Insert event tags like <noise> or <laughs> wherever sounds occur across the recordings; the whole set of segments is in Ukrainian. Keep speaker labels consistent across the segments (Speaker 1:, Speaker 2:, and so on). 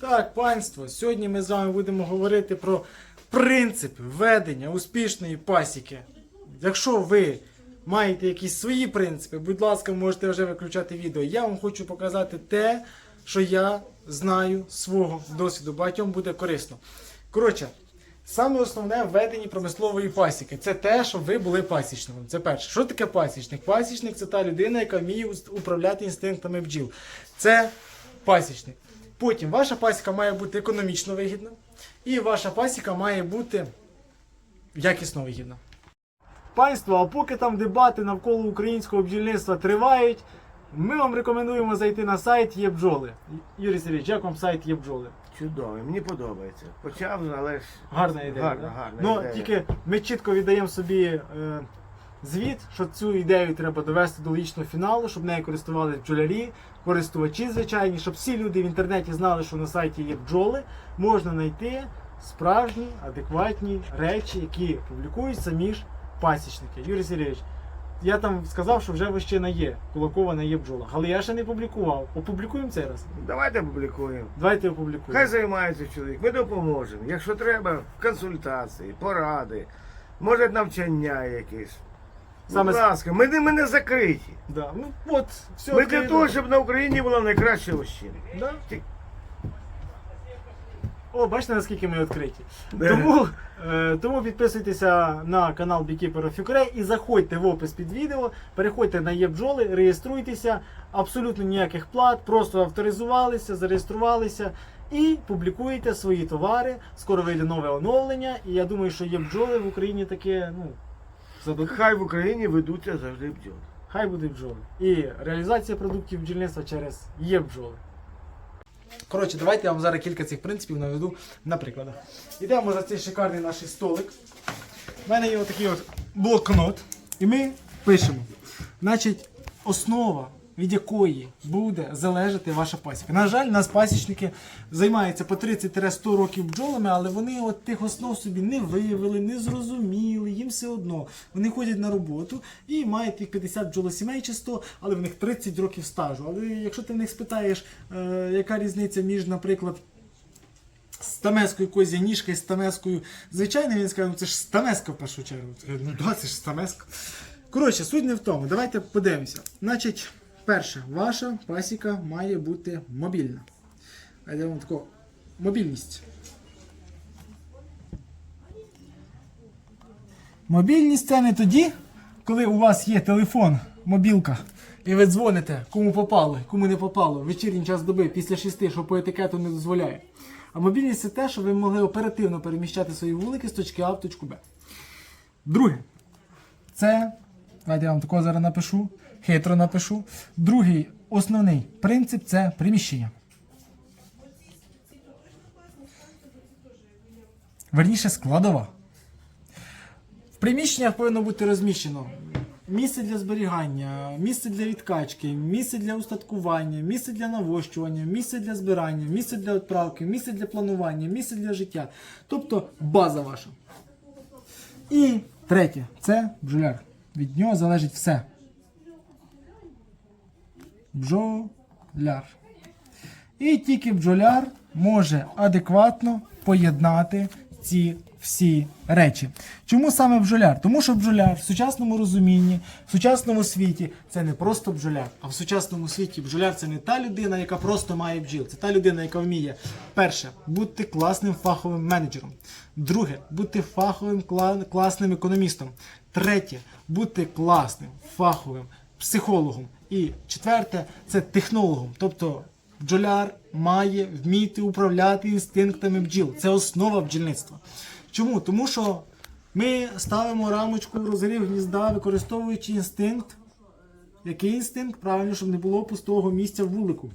Speaker 1: Так, панство, сьогодні ми з вами будемо говорити про принцип ведення успішної пасіки. Якщо ви маєте якісь свої принципи, будь ласка, можете вже виключати відео. Я вам хочу показати те, що я знаю свого досвіду. Багатьом буде корисно. Коротше, саме основне в веденні промислової пасіки це те, щоб ви були пасічником. Це перше. Що таке пасічник? Пасічник це та людина, яка вміє управляти інстинктами бджіл. Це пасічник. Потім ваша пасіка має бути економічно вигідна, і ваша пасіка має бути якісно вигідна. Панство, а поки там дебати навколо українського бджільництва тривають, ми вам рекомендуємо зайти на сайт є бджоли. Юрій Сергійович, як вам сайт є бджоли?
Speaker 2: Чудовий, мені подобається. Почав, але ж
Speaker 1: Гарна ідея.
Speaker 2: Гарна,
Speaker 1: да?
Speaker 2: гарна
Speaker 1: ну,
Speaker 2: ідея.
Speaker 1: тільки ми чітко віддаємо собі е, звіт, що цю ідею треба довести до логічного фіналу, щоб нею користувалися бджолярі, користувачі звичайні, щоб всі люди в інтернеті знали, що на сайті є бджоли, можна знайти справжні, адекватні речі, які публікують самі ж пасічники. Юрій Сергійович, я там сказав, що вже вищина є, кулакова не є бджола. Але я ще не публікував. Опублікуємо цей раз.
Speaker 2: давайте публікуємо.
Speaker 1: Давайте опублікуємо.
Speaker 2: Хай займається чоловік, ми допоможемо. Якщо треба, консультації, поради, може навчання якесь.
Speaker 1: Саме
Speaker 2: Будь ласка, ми не, ми не закриті.
Speaker 1: Да. Ну, от, все
Speaker 2: Ми для того, щоб на Україні була найкраща ощина.
Speaker 1: Да? О, бачите, наскільки ми відкриті.
Speaker 2: Да.
Speaker 1: Тому, е, тому підписуйтеся на канал Beekeeper of Ukraine і заходьте в опис під відео, переходьте на ЄБджоли, реєструйтеся, абсолютно ніяких плат, просто авторизувалися, зареєструвалися і публікуєте свої товари. Скоро вийде нове оновлення, і я думаю, що ЄБджоли в Україні таке, ну.
Speaker 2: Хай в Україні ведуться завжди бджоли.
Speaker 1: Хай буде бджоли. І реалізація продуктів бджільництва через є бджоли. Коротше, давайте я вам зараз кілька цих принципів наведу на прикладах. Йдемо за цей шикарний наш столик. У мене є отакий от блокнот. І ми пишемо. Значить, основа, від якої буде залежати ваша пасіка. На жаль, нас пасічники займаються по 30-100 років бджолами, але вони от тих основ собі не виявили, не зрозуміли, їм все одно. Вони ходять на роботу і мають їх 50 бджолосімей чи 100, але в них 30 років стажу. Але якщо ти в них спитаєш, е, яка різниця між, наприклад, стамескою козя ніжка і стамескою звичайною, він скаже, ну це ж стамеска в першу чергу. Ну да, це ж стамеска. Коротше, суть не в тому. Давайте подивимося. Значить, перше, ваша пасіка має бути мобільна. А я вам тако, мобільність. Мобільність це не тоді, коли у вас є телефон, мобілка, і ви дзвоните, кому попало, кому не попало, вечірній час доби після шести, що по етикету не дозволяє. А мобільність це те, що ви могли оперативно переміщати свої вулики з точки А в точку Б. Друге, це, давайте я вам такого зараз напишу, хитро напишу. Другий основний принцип це приміщення. Верніше складова. В приміщеннях повинно бути розміщено місце для зберігання, місце для відкачки, місце для устаткування, місце для навощування, місце для збирання, місце для відправки, місце для планування, місце для життя. Тобто база ваша. І третє це бджоляр. Від нього залежить все. Бджоляр. І тільки бджоляр може адекватно поєднати ці всі речі. Чому саме бджоляр? Тому що бджоляр в сучасному розумінні, в сучасному світі це не просто бджоляр, а в сучасному світі бджоляр це не та людина, яка просто має бджіл. Це та людина, яка вміє перше бути класним фаховим менеджером. Друге бути фаховим класним економістом. Третє бути класним фаховим психологом. І четверте це технологом. Тобто бджоляр має вміти управляти інстинктами бджіл. Це основа бджільництва. Чому? Тому що ми ставимо рамочку розгрів гнізда, використовуючи інстинкт. Який інстинкт? Правильно, щоб не було пустого місця в вулику.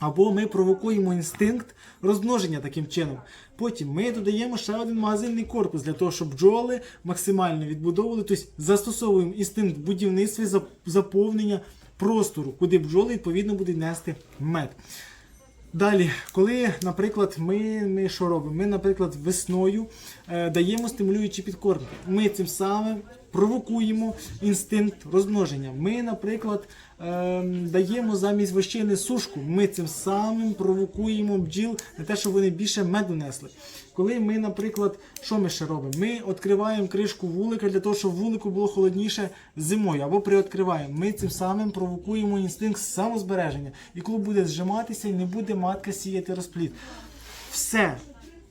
Speaker 1: Або ми провокуємо інстинкт розмноження таким чином. Потім ми додаємо ще один магазинний корпус для того, щоб бджоли максимально відбудовували, тобто застосовуємо інстинкт в будівництві заповнення простору, куди бджоли відповідно будуть нести мед. Далі, коли, наприклад, ми, ми що робимо? Ми, наприклад, весною е, даємо стимулюючі підкормки. Ми цим самим провокуємо інстинкт розмноження. Ми, наприклад, ем, даємо замість вощини сушку. Ми цим самим провокуємо бджіл на те, щоб вони більше меду несли. Коли ми, наприклад, що ми ще робимо? Ми відкриваємо кришку вулика для того, щоб вулику було холодніше зимою, або приоткриваємо. Ми цим самим провокуємо інстинкт самозбереження. І коли буде зжиматися, і не буде матка сіяти розплід. Все,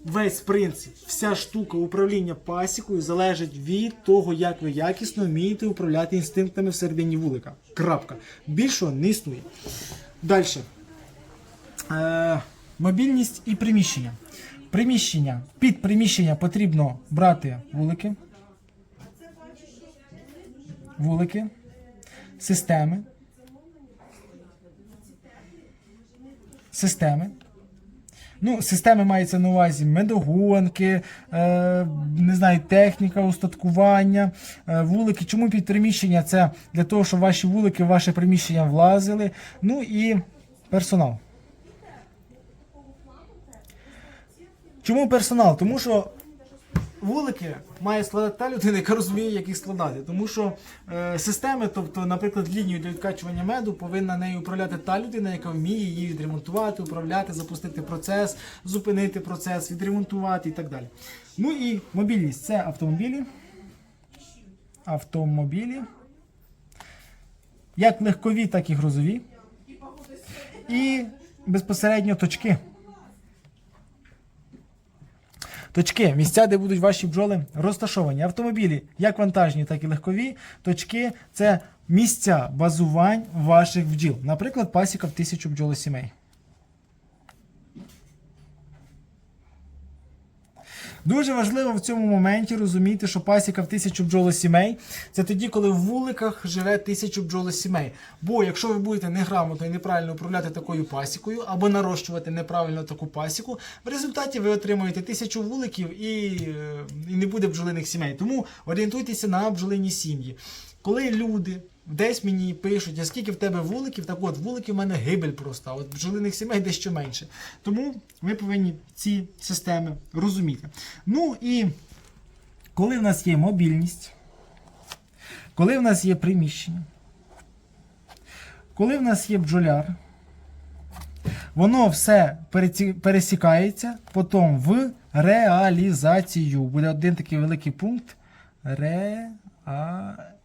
Speaker 1: весь принцип, вся штука управління пасікою залежить від того, як ви якісно вмієте управляти інстинктами всередині вулика. Крапка. Більшого не існує. Далі. Е, мобільність і приміщення. Приміщення. Під приміщення потрібно брати вулики. Вулики. Системи. Системи. Ну, системи мається на увазі медогонки, е, не знаю, техніка, устаткування, е, вулики. Чому під приміщення? Це для того, щоб ваші вулики в ваше приміщення влазили. Ну і персонал. Чому персонал? Тому що вулики має складати та людина, яка розуміє, як їх складати. Тому що е, системи, тобто, наприклад, лінію для відкачування меду, повинна нею управляти та людина, яка вміє її відремонтувати, управляти, запустити процес, зупинити процес, відремонтувати і так далі. Ну і мобільність це автомобілі. Автомобілі. Як легкові, так і грузові. І безпосередньо точки. Точки, місця, де будуть ваші бджоли розташовані. Автомобілі, як вантажні, так і легкові. Точки це місця базувань ваших бджіл. Наприклад, пасіка в тисячу бджолосімей. Дуже важливо в цьому моменті розуміти, що пасіка в тисячу бджолосімей це тоді, коли в вуликах живе тисячу бджолосімей. Бо якщо ви будете неграмотно і неправильно управляти такою пасікою або нарощувати неправильно таку пасіку, в результаті ви отримуєте тисячу вуликів і, е, і не буде бджолиних сімей. Тому орієнтуйтеся на бджолині сім'ї. Коли люди десь мені пишуть, а скільки в тебе вуликів, так от вуликів в мене гибель просто, а от бджолиних сімей дещо менше. Тому ви повинні ці системи розуміти. Ну і коли в нас є мобільність, коли в нас є приміщення, коли в нас є бджоляр, воно все пересікається потім в реалізацію. Буде один такий великий пункт. Реалізація.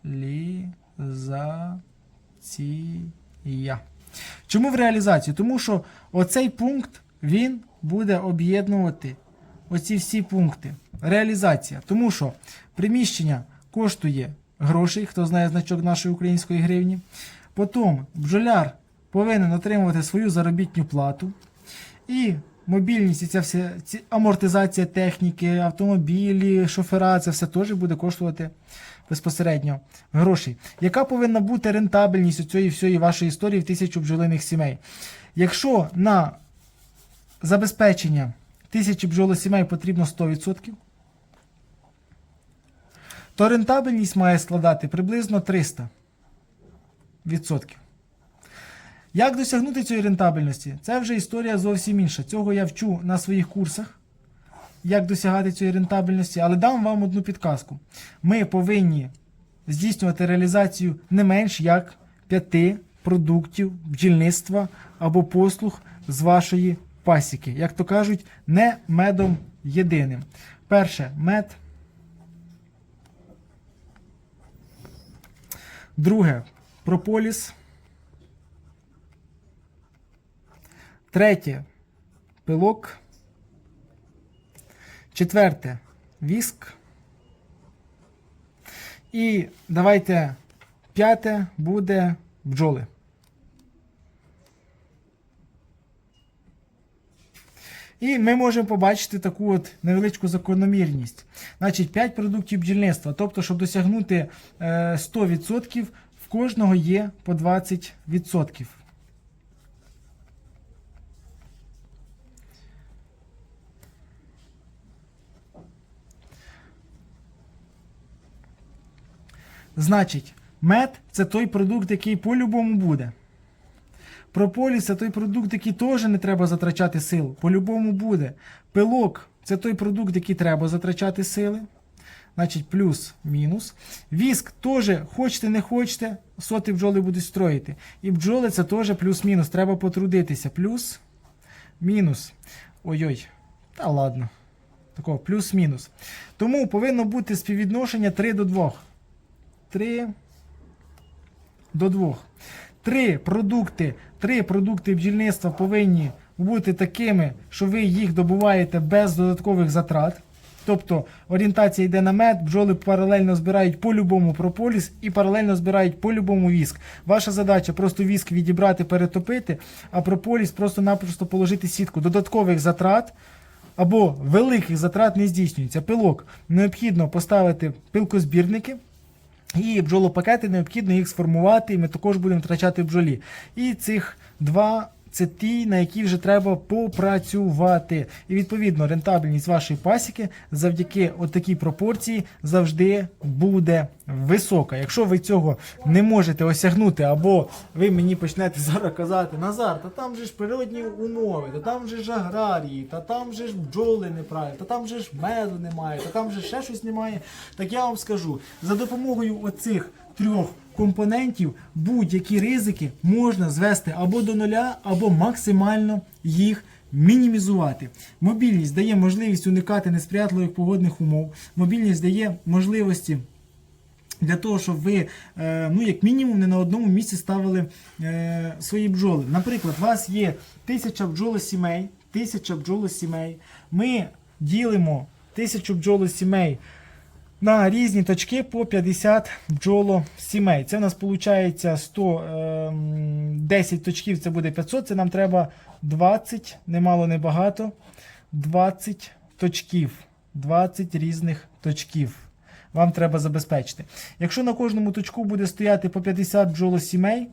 Speaker 1: Чому в реалізацію? Тому що оцей пункт він буде об'єднувати оці всі пункти. Реалізація. Тому що приміщення коштує грошей, хто знає значок нашої української гривні. Потім бджоляр повинен отримувати свою заробітну плату. І мобільність, і ця вся ці, амортизація техніки, автомобілі, шофера, це все теж буде коштувати безпосередньо грошей. Яка повинна бути рентабельність у цієї всієї вашої історії в тисячу бджолиних сімей? Якщо на забезпечення тисячі бджолосімей потрібно 100%, то рентабельність має складати приблизно 300%. Як досягнути цієї рентабельності? Це вже історія зовсім інша. Цього я вчу на своїх курсах, як досягати цієї рентабельності, але дам вам одну підказку. Ми повинні здійснювати реалізацію не менш як 5 продуктів бджільництва або послуг з вашої пасіки. Як то кажуть, не медом єдиним. Перше мед. Друге прополіс. Третє пилок. Четверте віск. І давайте п'яте буде бджоли. І ми можемо побачити таку от невеличку закономірність. Значить, 5 продуктів бджільництва. Тобто, щоб досягнути е, 100%, в кожного є по 20%. Значить, мед це той продукт, який по-любому буде. Прополіс це той продукт, який теж не треба затрачати сил. По-любому буде. Пилок це той продукт, який треба затрачати сили. значить плюс-мінус. Віск теж хочете, не хочете, соти бджоли будуть строїти. І бджоли це теж плюс-мінус. Треба потрудитися. Плюс, мінус. Ой-ой. Та ладно. Такого плюс-мінус. Тому повинно бути співвідношення 3 до 2. 3 до 2. Три продукти, три продукти бджільництва повинні бути такими, що ви їх добуваєте без додаткових затрат. Тобто орієнтація йде на мед, бджоли паралельно збирають по-любому прополіс і паралельно збирають по-любому віск. Ваша задача просто віск відібрати, перетопити, а прополіс просто-напросто положити сітку. Додаткових затрат або великих затрат не здійснюється. Пилок необхідно поставити пилкозбірники. І бджолопакети необхідно їх сформувати, і ми також будемо втрачати бджолі. І цих два це ті, на які вже треба попрацювати. І відповідно рентабельність вашої пасіки завдяки отакій пропорції завжди буде висока. Якщо ви цього не можете осягнути, або ви мені почнете <laughs> зараз казати, Назар, та там же ж природні умови, та там же ж аграрії, та там же ж бджоли неправильно, та там же ж меду немає, та там же ще щось немає. Так я вам скажу, за допомогою оцих трьох компонентів будь-які ризики можна звести або до нуля, або максимально їх мінімізувати. Мобільність дає можливість уникати несприятливих погодних умов. Мобільність дає можливості. Для того, щоб ви, е, ну, як мінімум, не на одному місці ставили е, свої бджоли. Наприклад, у вас є тисяча бджолосімей, тисяча бджолосімей. Ми ділимо тисячу бджолосімей на різні точки по 50 бджолосімей. Це у нас виходить 100, е, 10 точків, це буде 500, це нам треба 20, немало не багато, 20 точків, 20 різних точків вам треба забезпечити. Якщо на кожному точку буде стояти по 50 бджолосімей,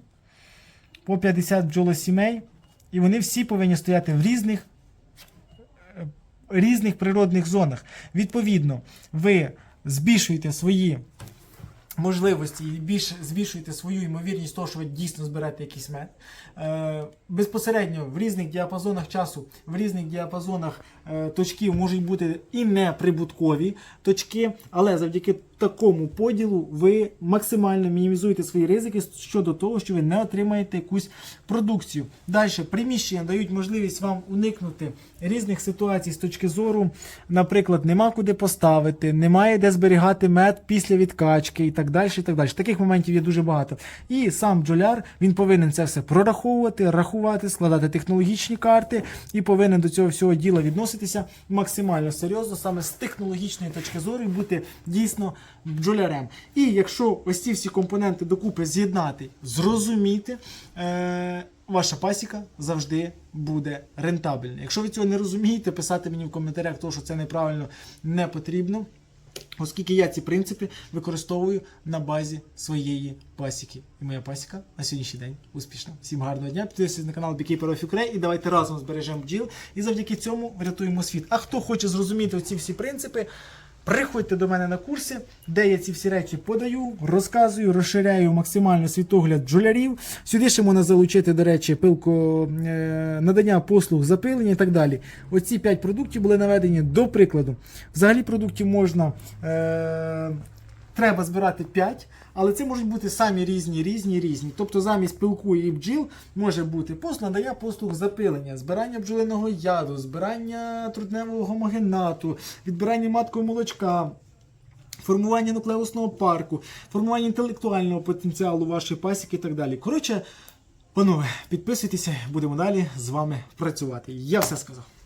Speaker 1: по 50 бджолосімей, і вони всі повинні стояти в різних, е, різних природних зонах. Відповідно, ви збільшуєте свої можливості і більш збільшуєте свою ймовірність того, що ви дійсно зберете якийсь мед. Е, безпосередньо в різних діапазонах часу, в різних діапазонах е, точків можуть бути і неприбуткові точки, але завдяки такому поділу ви максимально мінімізуєте свої ризики щодо того, що ви не отримаєте якусь продукцію. Далі приміщення дають можливість вам уникнути різних ситуацій з точки зору, наприклад, нема куди поставити, немає де зберігати мед після відкачки і так далі. І так далі. Таких моментів є дуже багато. І сам бджоляр він повинен це все прораховувати, рахувати, складати технологічні карти і повинен до цього всього діла відноситися максимально серйозно, саме з технологічної точки зору, і бути дійсно бджолярем. І якщо ось ці всі компоненти докупи з'єднати, зрозуміти. Е- Ваша пасіка завжди буде рентабельна. Якщо ви цього не розумієте, писати мені в коментарях, то, що це неправильно не потрібно. Оскільки я ці принципи використовую на базі своєї пасіки. І моя пасіка на сьогоднішній день успішна. Всім гарного дня. Підписуйтесь на канал Beekeeper of Ukraine і давайте разом збережемо бджіл. І завдяки цьому врятуємо світ. А хто хоче зрозуміти ці всі принципи, приходьте до мене на курси, де я ці всі речі подаю, розказую, розширяю максимально світогляд бджолярів. Сюди ще можна залучити, до речі, пилку е, надання послуг запилення і так далі. Оці 5 продуктів були наведені до прикладу. Взагалі продуктів можна. Е, Треба збирати 5, але це можуть бути самі різні, різні, різні. Тобто замість пилку і бджіл може бути пост надання послуг запилення, збирання бджолиного яду, збирання трудневого гомогенату, відбирання маткового молочка. Формування нуклеусного парку, формування інтелектуального потенціалу вашої пасіки і так далі. Коротше, панове, підписуйтеся, будемо далі з вами працювати. Я все сказав.